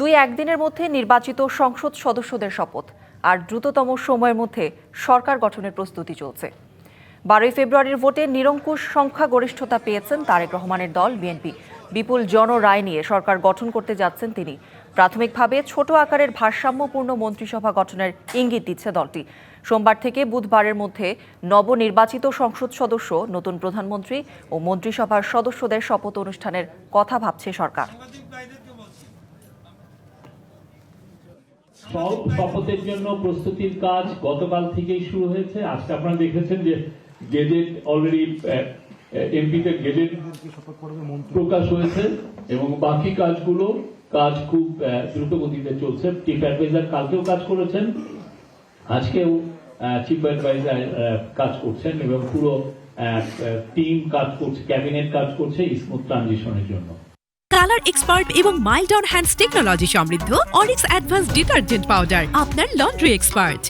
দুই একদিনের মধ্যে নির্বাচিত সংসদ সদস্যদের শপথ আর দ্রুততম সময়ের মধ্যে সরকার গঠনের প্রস্তুতি চলছে। বারোই ফেব্রুয়ারির ভোটে নিরঙ্কুশ সংখ্যাগরিষ্ঠতা পেয়েছেন তারেক রহমানের দল, বিএনপি। বিপুল জন রায় নিয়ে সরকার গঠন করতে যাচ্ছেন তিনি। প্রাথমিকভাবে ছোট আকারের ভারসাম্যপূর্ণ মন্ত্রিসভা গঠনের ইঙ্গিত দিচ্ছে দলটি। সোমবার থেকে বুধবারের মধ্যে নবনির্বাচিত সংসদ সদস্য, নতুন প্রধানমন্ত্রী ও মন্ত্রিসভার সদস্যদের শপথ অনুষ্ঠানের কথা ভাবছে সরকার। সব শপথের জন্য প্রস্তুতির কাজ গতকাল থেকেই শুরু হয়েছে। আজকে আপনারা দেখেছেন যে গেজেট অলরেডি গেজেট প্রকাশ হয়েছে এবং বাকি কাজগুলো, কাজ খুব দ্রুত গতিতে চলছে। চিফ অ্যাডভাইজার কালকেও কাজ করেছেন, আজকেও চিফ অ্যাডভাইজার কাজ করছেন এবং পুরো টিম কাজ করছে ক্যাবিনেট কাজ করছে স্মুথ ট্রানজিশনের জন্য। কালার এক্সপার্ট এবং মাইল্ড অন হ্যান্ডস টেকনোলজি সমৃদ্ধ অরিক্স অ্যাডভান্স ডিটারজেন্ট পাউডার আপনার লন্ড্রি এক্সপার্ট